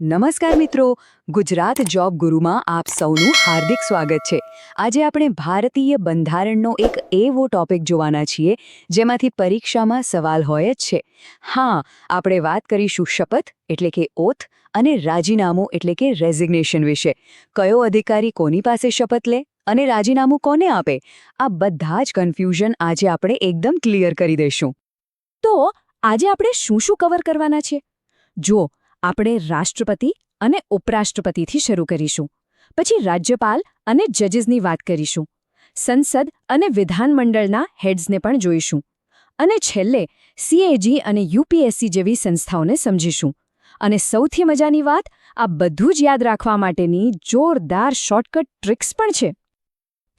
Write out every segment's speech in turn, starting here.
નમસ્કાર મિત્રો, ગુજરાત જોબ ગુરુમાં આપ સૌનું હાર્દિક સ્વાગત છે. આજે આપણે ભારતીય બંધારણનો એક એવો ટોપિક જોવાના છીએ, જેમાંથી પરીક્ષામાં સવાલ હોય જ છે. હા, આપણે વાત કરીશું શપથ, એટલે કે ઓથ, અને રાજીનામું, એટલે કે રેઝિગ્નેશન વિશે. કયો અધિકારી કોની પાસે શપથ લે, અને રાજીનામું કોને આપે? આ બધા જ કન્ફ્યુઝન આજે આપણે એકદમ ક્લિયર કરી દઈશું. તો, આજે આપણે શું શું કવર કરવાના છે? જો આપણે રાષ્ટ્રપતિ અને ઉપરાષ્ટ્રપતિથી શરૂ કરીશું. પછી રાજ્યપાલ અને જજીસની વાત કરીશું. સંસદ અને વિધાનમંડળના હેડ્સને પણ જોઈશું. અને છેલ્લે સીએજી અને યુપીએસસી જેવી સંસ્થાઓને સમજીશું. અને સૌથી મજાની વાત, આ બધું જ યાદ રાખવા માટેની જોરદાર શોર્ટકટ ટ્રિક્સ પણ છે.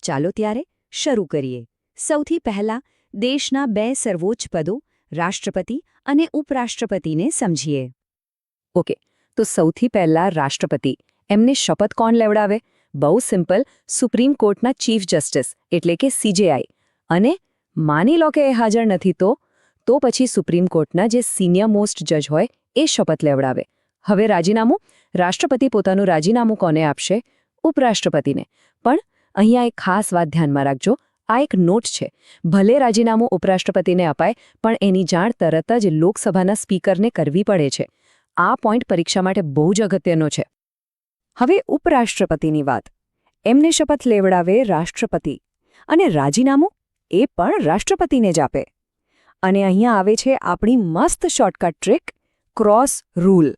ચાલો ત્યારે શરૂ કરીએ. સૌથી પહેલા દેશના બે સર્વોચ્ચ પદો, રાષ્ટ્રપતિ અને ઉપરાષ્ટ્રપતિને સમજીએ. ઓકે, તો સૌથી પહેલા રાષ્ટ્રપતિ. એમને શપથ કોણ લેવડાવે? બહુ સિમ્પલ, સુપ્રીમ કોર્ટના ચીફ જસ્ટિસ, એટલે કે સીજેઆઈ. અને માની લો કે એ હાજર નથી તો તો પછી સુપ્રીમ કોર્ટના જે સિનિયર મોસ્ટ જજ હોય, એ શપથ લેવડાવે. હવે રાજીનામું? રાષ્ટ્રપતિ પોતાનું રાજીનામું કોને આપશે? ઉપરાષ્ટ્રપતિને. પણ અહીંયા એક ખાસ વાત ધ્યાનમાં રાખજો, આ એક નોટ છે. ભલે રાજીનામું ઉપરાષ્ટ્રપતિને અપાય, પણ એની જાણ તરત જ લોકસભાના સ્પીકરને કરવી પડે છે. આ પોઈન્ટ પરીક્ષા માટે બહુ જ અગત્યનો છે. હવે ઉપરાષ્ટ્રપતિની વાત. એમને શપથ લેવડાવે રાષ્ટ્રપતિ અને રાજીનામું એ પણ રાષ્ટ્રપતિને જ આપે. અને અહીંયા આવે છે આપણી મસ્ત શોર્ટકટ ટ્રીક, ક્રોસ રૂલ.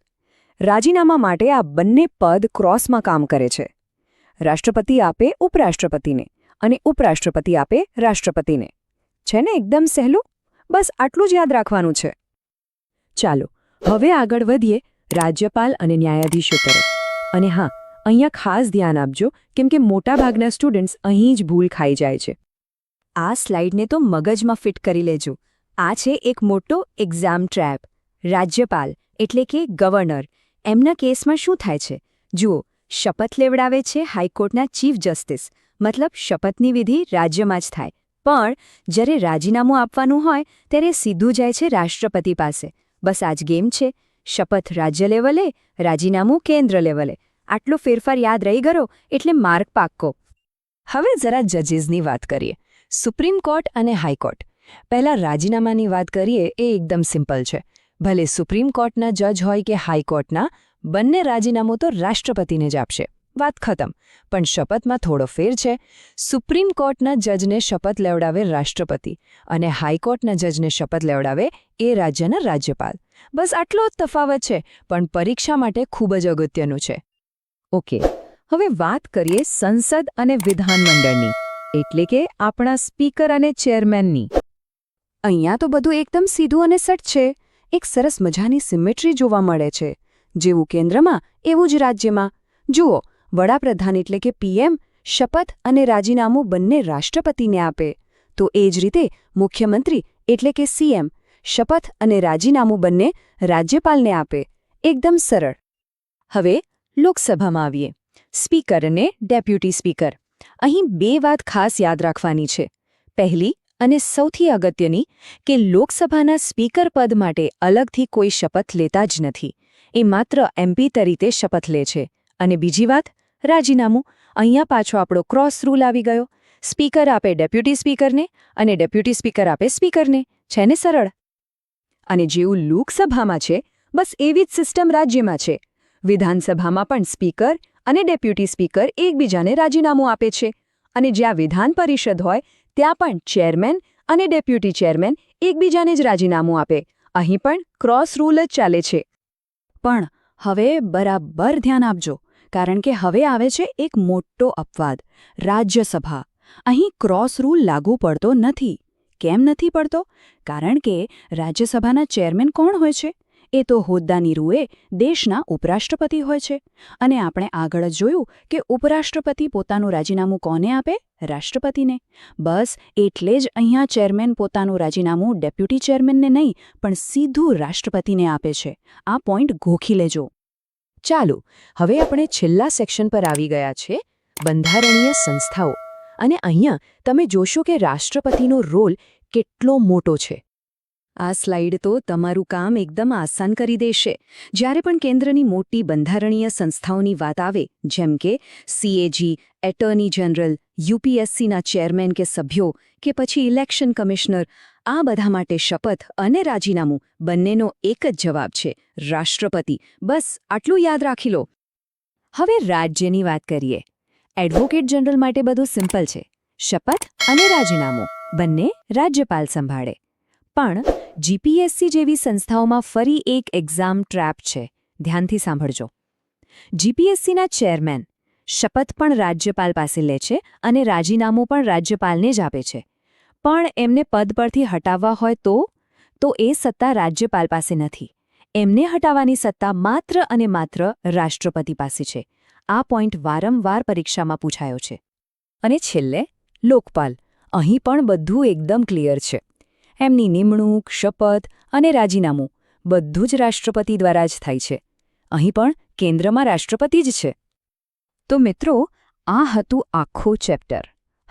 રાજીનામા માટે આ બંને પદ ક્રોસમાં કામ કરે છે. રાષ્ટ્રપતિ આપે ઉપરાષ્ટ્રપતિને અને ઉપરાષ્ટ્રપતિ આપે રાષ્ટ્રપતિને. છે ને એકદમ સહેલું? બસ આટલું જ યાદ રાખવાનું છે. ચાલો હવે આગળ વધીએ રાજ્યપાલ અને ન્યાયાધીશો તરફ. અને હા, અહીંયા ખાસ ધ્યાન આપજો, કેમ કે મોટાભાગના સ્ટુડન્ટ્સ અહીં જ ભૂલ ખાઈ જાય છે. આ સ્લાઇડને તો મગજમાં ફિટ કરી લેજો. આ છે એક મોટો એક્ઝામ ટ્રેપ. રાજ્યપાલ, એટલે કે ગવર્નર, એમના કેસમાં શું થાય છે? જુઓ, શપથ લેવડાવે છે હાઈકોર્ટના ચીફ જસ્ટિસ. મતલબ શપથની વિધિ રાજ્યમાં જ થાય. પણ જ્યારે રાજીનામું આપવાનું હોય, ત્યારે સીધું જાય છે રાષ્ટ્રપતિ પાસે. બસ આ જ ગેમ છે. શપથ રાજ્ય લેવલે, રાજીનામું કેન્દ્ર લેવલે. આટલો ફેરફાર યાદ રહી ગયો એટલે માર્ક પાક્કો. હવે જરા જજીસની વાત કરીએ. સુપ્રીમ કોર્ટ અને હાઈકોર્ટ પહેલાં રાજીનામાની વાત કરીએ એ એકદમ સિમ્પલ છે. ભલે સુપ્રીમ કોર્ટના જજ હોય કે હાઈકોર્ટના બંને રાજીનામું તો રાષ્ટ્રપતિને જ આપશે. વાત ખતમ. પણ શપથમાં થોડો ફેર છે. સુપ્રીમ કોર્ટના જજને શપથ લેવડાવે રાષ્ટ્રપતિ અને હાઈકોર્ટના જજને શપથ લેવડાવે એ રાજ્યના રાજ્યપાલ. બસ આટલો જ તફાવત છે, પણ પરીક્ષા માટે ખૂબ જ અગત્યનું છે. ઓકે, હવે વાત કરીએ સંસદ અને વિધાનમંડળની, એટલે કે આપણા સ્પીકર અને ચેરમેનની. અહીંયા તો બધું એકદમ સીધું અને સટ છે. એક સરસ મજાની સિમેટ્રી જોવા મળે છે. જેવું કેન્દ્રમાં, એવું જ રાજ્યમાં. જુઓ વડાપ્રધાન એટલે કે પીએમ શપથ અને રાજીનામું બંને રાષ્ટ્રપતિને આપે. તો એ જ રીતે મુખ્યમંત્રી એટલે કે સીએમ શપથ અને રાજીનામું બંને રાજ્યપાલને આપે. એકદમ સરળ. હવે લોકસભામાં આવીએ. સ્પીકર અને ડેપ્યુટી સ્પીકર. અહીં બે વાત ખાસ યાદ રાખવાની છે. પહેલી અને સૌથી અગત્યની કે લોકસભાના સ્પીકર પદ માટે અલગથી કોઈ શપથ લેતા જ નથી. એ માત્ર એમપી તરીકે શપથ લે છે. અને બીજી વાત રાજીનામું. અહીંયા પાછો આપણો ક્રોસ રૂલ આવી ગયો. સ્પીકર આપે ડેપ્યુટી સ્પીકરને અને ડેપ્યુટી સ્પીકર આપે સ્પીકરને છે ને સરળ? અને જેવું લોકસભામાં છે, બસ એવી જ સિસ્ટમ રાજ્યમાં છે. વિધાનસભામાં પણ સ્પીકર અને ડેપ્યુટી સ્પીકર એકબીજાને રાજીનામું આપે છે. અને જ્યાં વિધાન પરિષદ હોય, ત્યાં પણ ચેરમેન અને ડેપ્યુટી ચેરમેન એકબીજાને જ રાજીનામું આપે. અહીં પણ ક્રોસ રૂલ જ ચાલે છે. પણ હવે બરાબર ધ્યાન આપજો. કારણ કે હવે આવે છે એક મોટો અપવાદ. રાજ્યસભા. અહીં ક્રોસ રૂલ લાગુ પડતો નથી. કેમ નથી પડતો? કારણ કે રાજ્યસભાના ચેરમેન કોણ હોય છે? એ તો હોદ્દાની રૂએ દેશના ઉપરાષ્ટ્રપતિ હોય છે. અને આપણે આગળ જોયું કે ઉપરાષ્ટ્રપતિ પોતાનું રાજીનામું કોને આપે? રાષ્ટ્રપતિને. બસ એટલે જ અહીંયા ચેરમેન પોતાનું રાજીનામું ડેપ્યુટી ચેરમેનને નહીં, પણ સીધું રાષ્ટ્રપતિને આપે છે. આ પોઈન્ટ ગોખી લેજો. ચાલો, હવે આપણે છેલ્લા સેક્શન પર આવી ગયા છે, બંધારણીય સંસ્થાઓ. અને અહીંયા તમે જોશો કે રાષ્ટ્રપતિનો રોલ કેટલો મોટો છે. આ સ્લાઇડ તો તમારું કામ એકદમ આસાન કરી દેશે. જ્યારે પણ કેન્દ્રની મોટી બંધારણીય સંસ્થાઓની વાત આવે, જેમ કે સીએજી એટર્ની જનરલ યુપીએસસીના ચેરમેન કે સભ્યો, કે પછી ઇલેક્શન કમિશનર આ બધા માટે શપથ અને રાજીનામું બંનેનો એક જ જવાબ છે. રાષ્ટ્રપતિ, બસ આટલું યાદ રાખી લો. હવે રાજ્યની વાત કરીએ. એડવોકેટ જનરલ માટે બધું સિમ્પલ છે. શપથ અને રાજીનામું, બંને રાજ્યપાલ સંભાળે. પણ જીપીએસસી જેવી સંસ્થાઓમાં ફરી એક એક્ઝામ ટ્રેપ છે. ધ્યાનથી સાંભળજો. જીપીએસસીના ચેરમેન શપથ પણ રાજ્યપાલ પાસે લે છે અને રાજીનામું પણ રાજ્યપાલને જ આપે છે. પણ એમને પદ પરથી હટાવવા હોય તો તો એ સત્તા રાજ્યપાલ પાસે નથી. એમને હટાવવાની સત્તા માત્ર અને માત્ર રાષ્ટ્રપતિ પાસે છે. આ પોઈન્ટ વારંવાર પરીક્ષામાં પૂછાયો છે. અને છેલ્લે, લોકપાલ. અહીં પણ બધું એકદમ ક્લિયર છે. એમની નિમણૂક, શપથ અને રાજીનામું બધું જ રાષ્ટ્રપતિ દ્વારા જ થાય છે. અહીં પણ કેન્દ્રમાં રાષ્ટ્રપતિ જ છે. તો મિત્રો, આ હતું આખું ચેપ્ટર.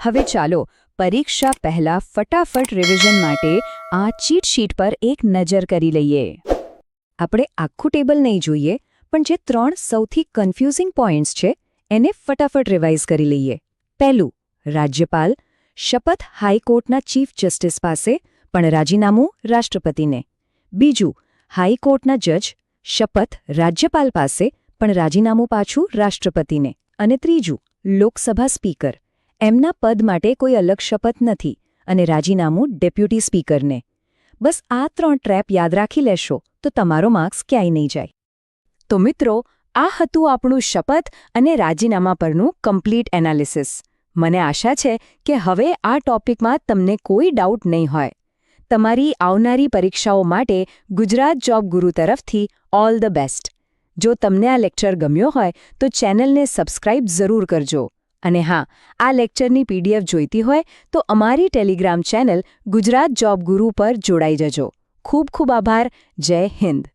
હવે ચાલો પરીક્ષા પહેલા ફટાફટ રિવિઝન માટે આ ચીટ શીટ પર એક નજર કરી લઈએ. આપણે આખું ટેબલ નહીં જોઈએ, પણ જે ત્રણ સૌથી કન્ફ્યુઝિંગ પોઈન્ટ્સ છે, એને ફટાફટ રિવાઇઝ કરી લઈએ. પહેલું, રાજ્યપાલ, શપથ હાઈકોર્ટના ચીફ જસ્ટિસ પાસે, પણ રાજીનામું રાષ્ટ્રપતિને. બીજું, હાઈકોર્ટના જજ શપથ રાજ્યપાલ પાસે, પણ રાજીનામું પાછું રાષ્ટ્રપતિને. અને ત્રીજું, લોકસભા સ્પીકર એમના પદ માટે કોઈ અલગ શપથ નથી અને રાજીનામું ડેપ્યુટી સ્પીકરને. બસ આ ત્રણ ટ્રેપ યાદ રાખી લેશો તો તમારો માર્ક્સ ક્યાંય નહીં જાય. તો મિત્રો, આ હતું આપણું શપથ અને રાજીનામા પરનું કમ્પ્લીટ એનાલિસિસ. મને આશા છે કે હવે આ ટોપિકમાં તમને કોઈ ડાઉટ નહીં હોય. તમારી આવનારી પરીક્ષાઓ માટે ગુજરાત જોબ ગુરુ તરફથી ઓલ ધ બેસ્ટ. જો તમને આ લેક્ચર ગમ્યો હોય તો ચેનલને સબસ્ક્રાઇબ જરૂર કરજો. અને હા, આ લેક્ચરની પીડીએફ જોઈતી હોય તો અમારી ટેલિગ્રામ ચેનલ ગુજરાત જોબ ગુરુ પર જોડાઈ જજો. ખૂબ ખૂબ આભાર, જય હિન્દ.